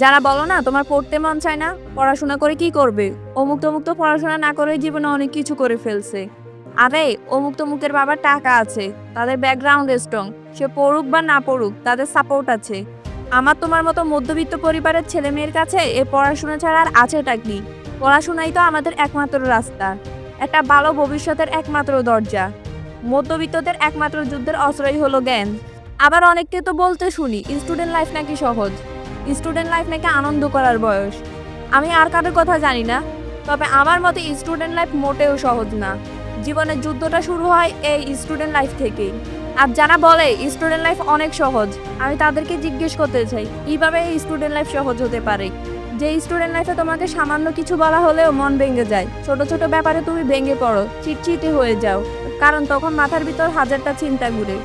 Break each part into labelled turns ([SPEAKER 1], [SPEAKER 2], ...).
[SPEAKER 1] যারা বলো না, তোমার পড়তে মন চায় না, পড়াশোনা করে কি করবে? অমুক তমুক তো পড়াশোনা না করে জীবনে অনেক কিছু করে ফেলছে। আরে, অমুক তমুকের বাবার টাকা আছে, তাদের ব্যাকগ্রাউন্ড স্ট্রং সে পড়ুক বা না পড়ুক, তাদের সাপোর্ট আছে। আমার তোমার মতো মধ্যবিত্ত পরিবারের ছেলে মেয়ের কাছে এ পড়াশোনা ছাড়া আর আছেটা কি? পড়াশোনাই তো আমাদের একমাত্র রাস্তা, একটা ভালো ভবিষ্যতের একমাত্র দরজা। মধ্যবিত্তদের একমাত্র যুদ্ধের অস্ত্রই হলো জ্ঞান। আবার অনেককে তো বলতে শুনি স্টুডেন্ট লাইফ নাকি সহজ? স্টুডেন্ট লাইফ নাকি আনন্দ করার বয়স? আমি আর কারোর কথা জানি না, তবে আমার মতে স্টুডেন্ট লাইফ মোটেও সহজ না। জীবনের যুদ্ধটা শুরু হয় এই স্টুডেন্ট লাইফ থেকেই। আর যারা বলে স্টুডেন্ট লাইফ অনেক সহজ, আমি তাদেরকে জিজ্ঞেস করতে চাই, কীভাবে এই স্টুডেন্ট লাইফ সহজ হতে পারে? যে স্টুডেন্ট লাইফে তোমাকে সামান্য কিছু বলা হলেও মন ভেঙে যায়। ছোট ছোট ব্যাপারে তুমি ভেঙে পড়ো, চিটচিটে হয়ে যাও। কারণ তখন মাথার ভিতর হাজারটা চিন্তা ঘুরে।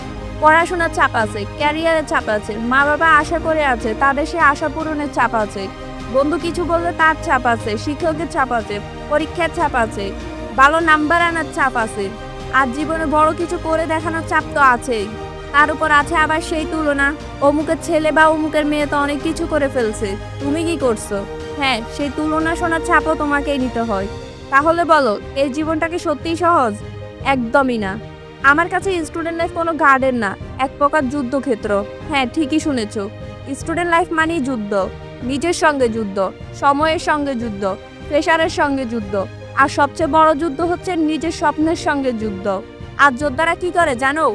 [SPEAKER 1] পড়াশোনার চাপ আছে ক্যারিয়ারের চাপ আছে মা বাবা আশা করে আছে, তাদের সে আশা পূরণের চাপ আছে। বন্ধু কিছু বললে তার চাপ আছে, শিক্ষকের চাপ আছে, পরীক্ষার চাপ আছে, ভালো নাম্বার আনার চাপ আছে। আর জীবনে বড় কিছু করে দেখানোর চাপ তো আছেই। তার উপর আছে আবার সেই তুলনা। অমুকের ছেলে বা অমুকের মেয়ে তো অনেক কিছু করে ফেলছে। তুমি কি করছ? হ্যাঁ সেই তুলনা শোনার চাপও তোমাকেই নিতে হয়। তাহলে বলো, এই জীবনটা কি সত্যিই সহজ? একদমই না। আমার কাছে স্টুডেন্ট লাইফ কোনো গার্ডেন না, এক প্রকার যুদ্ধক্ষেত্র। হ্যাঁ ঠিকই শুনেছো। স্টুডেন্ট লাইফ মানেই যুদ্ধ। নিজের সঙ্গে যুদ্ধ, সময়ের সঙ্গে যুদ্ধ প্রেশারের সঙ্গে যুদ্ধ। আর সবচেয়ে বড় যুদ্ধ হচ্ছে নিজের স্বপ্নের সঙ্গে যুদ্ধ। আর যোদ্ধারা কি করে জানো?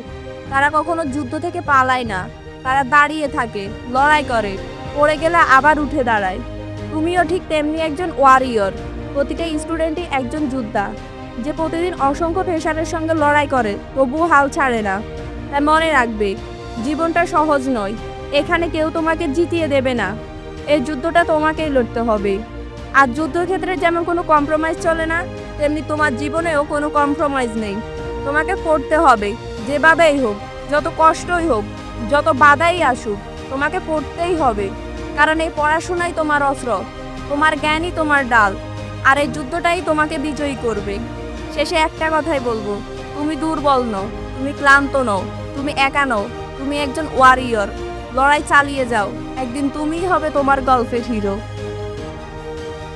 [SPEAKER 1] তারা কখনো যুদ্ধ থেকে পালায় না। তারা দাঁড়িয়ে থাকে, লড়াই করে, পড়ে গেলে আবার উঠে দাঁড়ায়। তুমিও ঠিক তেমনি একজন ওয়ারিয়র প্রতিটা স্টুডেন্টই একজন যোদ্ধা। যে প্রতিদিন অসংখ্য প্রেশারের সঙ্গে লড়াই করে তবুও হাল ছাড়ে না। তাই মনে রাখবে, জীবনটা সহজ নয়। এখানে কেউ তোমাকে জিতিয়ে দেবে না। এই যুদ্ধটা তোমাকেই লড়তে হবে। আর যুদ্ধক্ষেত্রে যেমন কোনো কম্প্রোমাইজ চলে না, তেমনি তোমার জীবনেও কোনো কম্প্রোমাইজ নেই। তোমাকে পড়তে হবে, যেভাবেই হোক, যত কষ্টই হোক, যত বাধাই আসুক, তোমাকে পড়তেই হবে। কারণ এই পড়াশোনাই তোমার অস্ত্র, তোমার জ্ঞানই তোমার ডাল, আর এই যুদ্ধটাই তোমাকে বিজয়ী করবে। শেষে একটা কথাই বলব। তুমি দুর্বল নও, তুমি ক্লান্ত নও, তুমি একা নও, তুমি একজন ওয়ারিয়র লড়াই চালিয়ে যাও। একদিন তুমিই হবে তোমার গল্পের হিরো